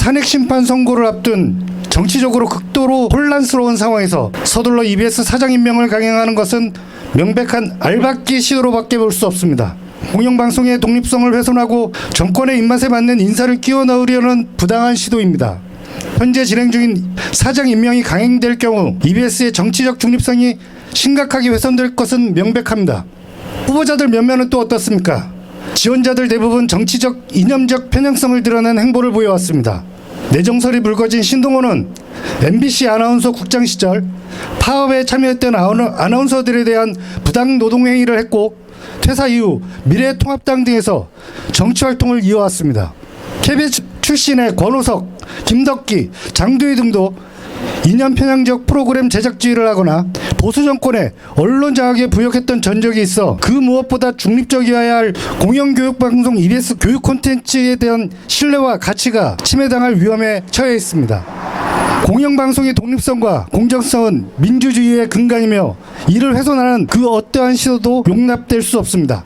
탄핵 심판 선고를 앞둔 정치적으로 극도로 혼란스러운 상황에서 서둘러 EBS 사장 임명을 강행하는 것은 명백한 알박기 시도로밖에 볼 수 없습니다. 공영방송의 독립성을 훼손하고 정권의 입맛에 맞는 인사를 끼워 넣으려는 부당한 시도입니다. 현재 진행 중인 사장 임명이 강행될 경우 EBS의 정치적 중립성이 심각하게 훼손될 것은 명백합니다. 후보자들 몇몇은 또 어떻습니까? 지원자들 대부분 정치적 이념적 편향성을 드러낸 행보를 보여왔습니다. 내정설이 불거진 신동호는 MBC 아나운서 국장 시절 파업에 참여했던 아나운서들에 대한 부당 노동 행위를 했고 퇴사 이후 미래통합당 등에서 정치 활동을 이어왔습니다. KBS 출신의 권호석, 김덕기, 장두희 등도 이념 편향적 프로그램 제작지휘를 하거나 보수 정권에 언론 장악에 부역했던 전적이 있어 그 무엇보다 중립적이어야 할 공영교육방송 EBS 교육 콘텐츠에 대한 신뢰와 가치가 침해당할 위험에 처해 있습니다. 공영방송의 독립성과 공정성은 민주주의의 근간이며 이를 훼손하는 그 어떠한 시도도 용납될 수 없습니다.